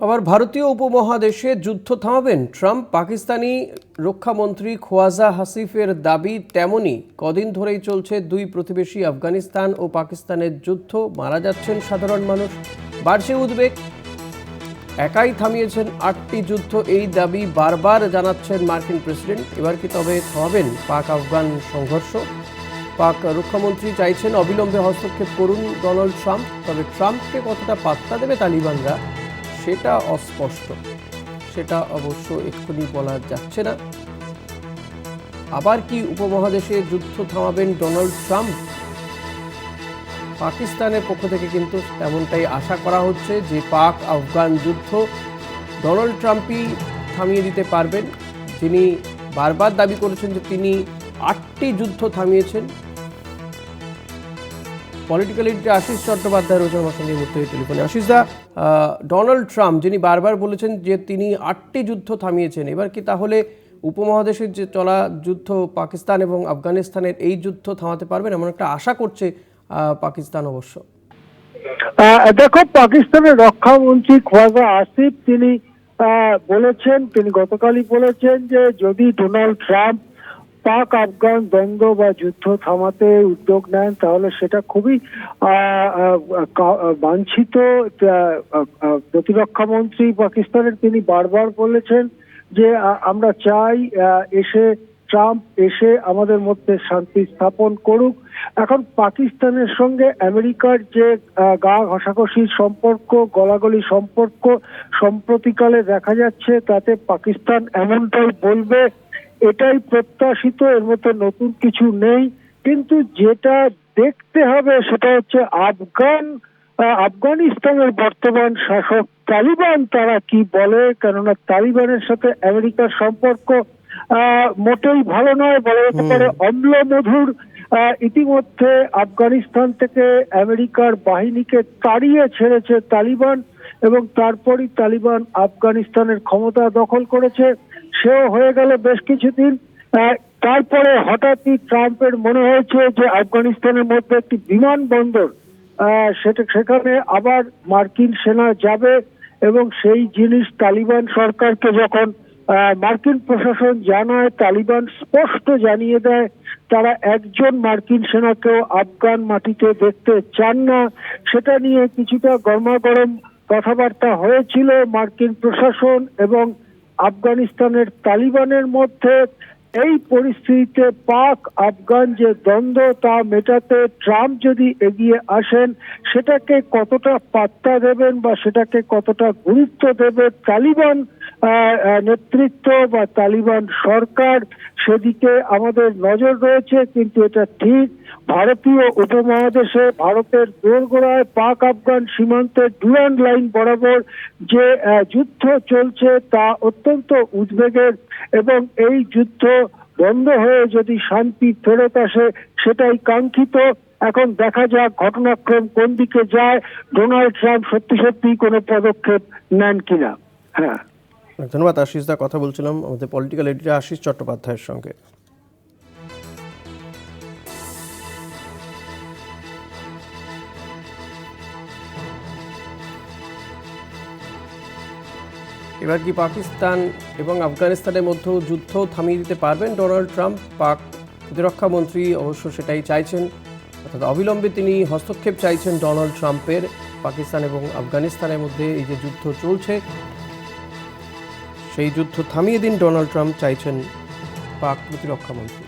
আবার ভারতীয় উপমহাদেশে যুদ্ধ থামাবেন ট্রাম্প। পাকিস্তানি রক্ষামন্ত্রী খোয়াজা হাসিফের দাবি তেমনই। কদিন ধরেই চলছে দুই প্রতিবেশী আফগানিস্তান ও পাকিস্তানের যুদ্ধ। মারা যাচ্ছেন সাধারণ মানুষ। বাড়ছে উদ্বেগ। একাই থামিয়েছেন আটটি যুদ্ধ। এই দাবি বারবার জানাচ্ছেন মার্কিন প্রেসিডেন্ট। এবার কি তবে থামাবেন পাক আফগান সংঘর্ষ? পাক রক্ষামন্ত্রী চাইছেন অবিলম্বে হস্তক্ষেপ করুন ডোনাল্ড ট্রাম্প। তবে ট্রাম্পকে কতটা পাত্তা দেবে তালিবানরা? সেটা অস্পষ্ট। সেটা অবশ্য এক্ষুনি বলা যাচ্ছে না। আবার কি উপমহাদেশে যুদ্ধ থামাবেন ডোনাল্ড ট্রাম্প? পাকিস্তানের পক্ষ থেকে কিন্তু তেমনটাই আশা করা হচ্ছে যে পাক আফগান যুদ্ধ ডোনাল্ড ট্রাম্পই থামিয়ে দিতে পারবেন। যিনি বারবার দাবি করেছেন যে তিনি আটটি যুদ্ধ থামিয়েছেন। পলিটিক্যাল এডিটর আশিস চট্টোপাধ্যায় রয়েছেন আমার সঙ্গে মুহূর্তে টেলিফোনে আশিস দা ডোনাল্ড ট্রাম্প যিনি বারবার বলেছেন যে তিনি আটটি যুদ্ধ থামিয়েছেন, এবার কি তাহলে উপমহাদেশের যে চলা যুদ্ধ পাকিস্তান এবং আফগানিস্তানের এই যুদ্ধ থামাতে পারবেন? এমন একটা আশা করছে পাকিস্তান অবশ্য। দেখো, পাকিস্তানের রক্ষামন্ত্রী খোয়াজা আসিফ, তিনি বলেছেন, তিনি গতকালই বলেছেন যে যদি ডোনাল্ড ট্রাম্প পাক আফগান দ্বন্দ্ব বা যুদ্ধ থামাতে উদ্যোগ নেন, তাহলে সেটা খুবই বাঞ্ছিত প্রতিরক্ষা মন্ত্রী পাকিস্তানের তিনি বারবার বলেছেন যে আমরা চাই এসে ট্রাম্প এসে আমাদের মধ্যে শান্তি স্থাপন করুক। এখন পাকিস্তানের সঙ্গে আমেরিকার যে গা ঘষাঘষির সম্পর্ক, গলাগলি সম্পর্ক সম্প্রতিকালে দেখা যাচ্ছে, তাতে পাকিস্তান এমনটাই বলবে এটাই প্রত্যাশিত এর মধ্যে নতুন কিছু নেই। কিন্তু যেটা দেখতে হবে সেটা হচ্ছে আফগান আফগানিস্তানের বর্তমান শাসক তালিবান তারা কি বলে? কেননা তালিবানের সাথে আমেরিকার সম্পর্ক আহ, মোটেই ভালো নয় বলা যেতে পারে অম্ল মধুর আহ, ইতিমধ্যে আফগানিস্তান থেকে আমেরিকার বাহিনীকে তাড়িয়ে ছেড়েছে তালিবান। এবং তারপরই তালিবান আফগানিস্তানের ক্ষমতা দখল করেছে সেও হয়ে গেল বেশ কিছুদিন। তারপরে হঠাৎই ট্রাম্পের মনে হয়েছে যে আফগানিস্তানের মধ্যে একটি বিমানবন্দর আহ, সেটা সেখানে আবার মার্কিন সেনা যাবে এবং সেই জিনিস তালিবান সরকারকে যখন মার্কিন প্রশাসন জানায় তালিবান স্পষ্ট জানিয়ে দেয় তারা একজন মার্কিন সেনাকেও আফগান মাটিতে দেখতে চান না। সেটা নিয়ে কিছুটা গরমাগরম কথাবার্তা হয়েছিল মার্কিন প্রশাসন এবং আফগানিস্তানের তালিবানের মধ্যে এই পরিস্থিতিতে পাক আফগান যে দ্বন্দ্ব তা মেটাতে ট্রাম্প যদি এগিয়ে আসেন, সেটাকে কতটা পাত্তা দেবেন বা সেটাকে কতটা গুরুত্ব দেবে তালিবান নেতৃত্ব বা তালিবান সরকার সেদিকে আমাদের নজর রয়েছে, কিন্তু এটা ঠিক ভারতীয় উপমহাদেশে ভারতের দোরগোড়ায় পাক আফগান সীমান্তের ডুরান্ড লাইন বরাবর যে যুদ্ধ চলছে তা অত্যন্ত উদ্বেগের এবং এই যুদ্ধ বন্ধ হয়ে যদি শান্তি ফেরত আসে, সেটাই কাঙ্ক্ষিত। এখন দেখা যাক ঘটনাক্রম কোন দিকে যায়। ডোনাল্ড ট্রাম্প সত্যি সত্যি কোনো পদক্ষেপ নেন কিনা। হ্যাঁ। ধন্যবাদ, আশিস দা। কথা বলছিলাম আমাদের পলিটিক্যাল এডিটর আশিস চট্টোপাধ্যায়ের সঙ্গে। এবার কি পাকিস্তান এবং আফগানিস্তানের মধ্যেও যুদ্ধ থামিয়ে দিতে পারবেন ডোনাল্ড ট্রাম্প? পাক প্রতিরক্ষা মন্ত্রী অবশ্য সেটাই চাইছেন। অর্থাৎ অবিলম্বে তিনি হস্তক্ষেপ চাইছেন ডোনাল্ড ট্রাম্পের। পাকিস্তান এবং আফগানিস্তানের মধ্যে এই যে যুদ্ধ চলছে, সেই যুদ্ধ থামিয়ে দিন ডোনাল্ড ট্রাম্প চাইছেন পাক প্রতিরক্ষা মন্ত্রী।